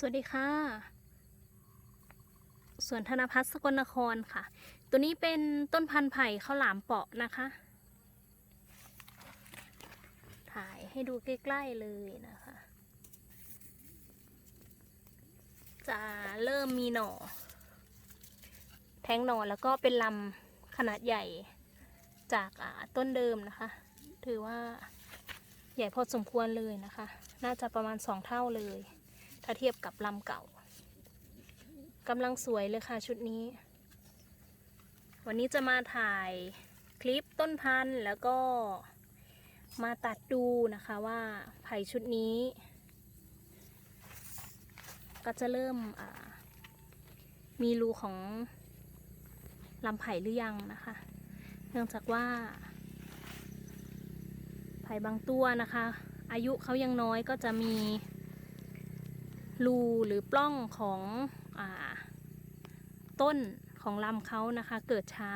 สวัสดีค่ะ สวนธนพัฒน์สกลนครค่ะ ตัวนี้เป็นต้นพันธุ์ไผ่ข้าวหลามเปาะนะคะ ถ่ายให้ดูใกล้ๆเลยนะคะ จะเริ่มมีหน่อ แทงหน่อแล้วก็เป็นลำขนาดใหญ่จากต้นเดิมนะคะ ถือว่าใหญ่พอสมควรเลยนะคะ น่าจะประมาณสองเท่าเลย ถ้าเทียบกับลำเก่ากำลังสวยเลยค่ะชุดนี้ วันนี้จะมาถ่ายคลิปต้นพันธุ์แล้วก็มาตัดดูนะคะว่าไผ่ชุดนี้ ก็จะเริ่มมีรูของลำไผ่หรือยังนะคะ เนื่องจากว่า ไผ่บางตัวนะคะ อายุเขายังน้อยก็จะมี รูหรือปล้องของอต้นของลำเขานะคะ เกิดช้า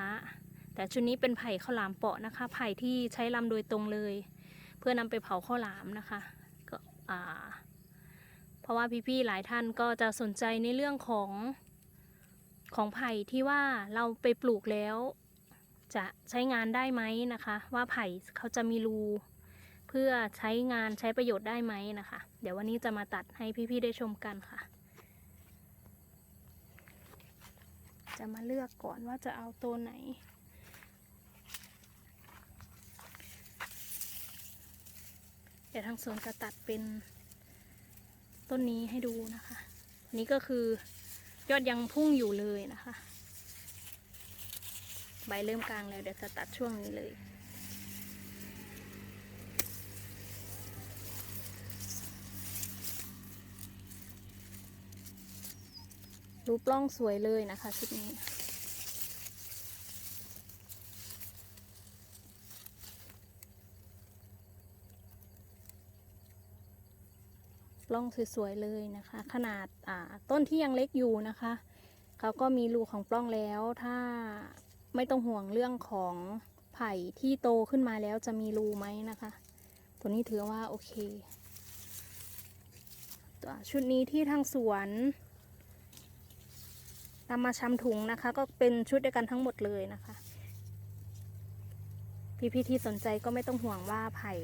แต่ชุดนี้เป็นไผ่ข้าวหลามเปาะนะคะ ไผ่ที่ใช้ลำโดยตรงเลย เพื่อนำไปเผาข้าวหลามนะคะก็เพราะว่าพี่ๆหลายท่านก็จะสนใจในเรื่องของของไผ่ที่ว่าเราไปปลูกแล้ว จะใช้งานได้ไหมนะคะ ว่าไผ่เขาจะมีรู เพื่อใช้งานใช้ประโยชน์ได้ไหมนะคะ เดี๋ยววันนี้จะมาตัดให้พี่ๆได้ชมกันค่ะ จะมาเลือกก่อนว่าจะเอาตัวไหน เดี๋ยวทางสวนจะตัดเป็นต้นนี้ให้ดูนะคะ นี่ก็คือยอดยังพุ่งอยู่เลยนะคะ ใบเริ่มกลางแล้วเดี๋ยวจะตัดช่วงนี้เลย รูปร่องสวยเลยนะคะชุดนี้ ร่องสวยๆเลยนะคะ ขนาดาต้นที่ยังเล็กอยู่นะคะเขาก็มีรูของปล้องแล้วถ้าไม่ต้องห่วงเรื่องของไผ่ที่โตขึ้นมาแล้วจะมีรูไหมนะคะ ตัวนี้ถือว่าโอเค ตัวชุดนี้ที่ทางสวน นำมาชำถุงนะคะ ก็เป็นชุดเดียวกันทั้งหมดเลยนะคะ พี่ๆที่สนใจก็ไม่ต้องห่วงว่าไผ่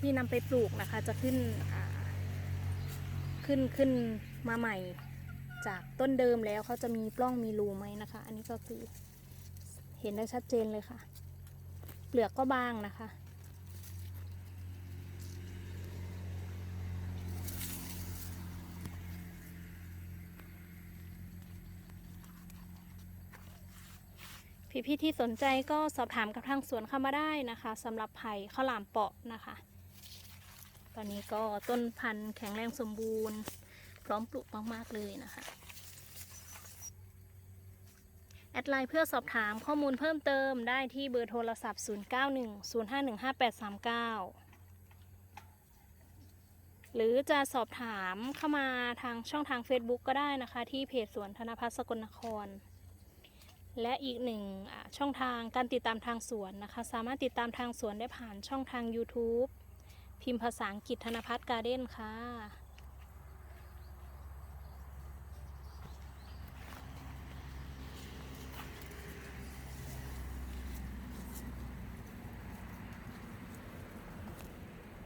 ที่นำไปปลูกนะคะ จะขึ้นขึ้นขึ้นมาใหม่จากต้นเดิมแล้วเขาจะมีปล้องมีรูไหมนะคะ อันนี้ก็คือเห็นได้ชัดเจนเลยค่ะ เปลือกก็บางนะคะ พี่ๆที่สนใจก็สอบถามกับทางสวนเข้ามาได้นะคะสำหรับไผ่ข้าวหลามเปาะนะคะ ตอนนี้ก็ต้นพันธุ์แข็งแรงสมบูรณ์ พร้อมปลูกมากๆเลยนะคะ แอดไลน์เพื่อสอบถามข้อมูลเพิ่มเติมได้ที่เบอร์โทรศัพท์ 0910515839หรือจะสอบถามเข้ามาทางช่องทาง Facebook ก็ได้นะคะ ที่เพจสวนธนพัฒน์สกลนคร และอีกหนึ่งช่องทางการติดตามทางสวนนะคะ สามารถติดตามทางสวนได้ผ่านช่องทาง YouTube พิมพ์ภาษาอังกฤษธนพัฒน์การ์เด้นค่ะ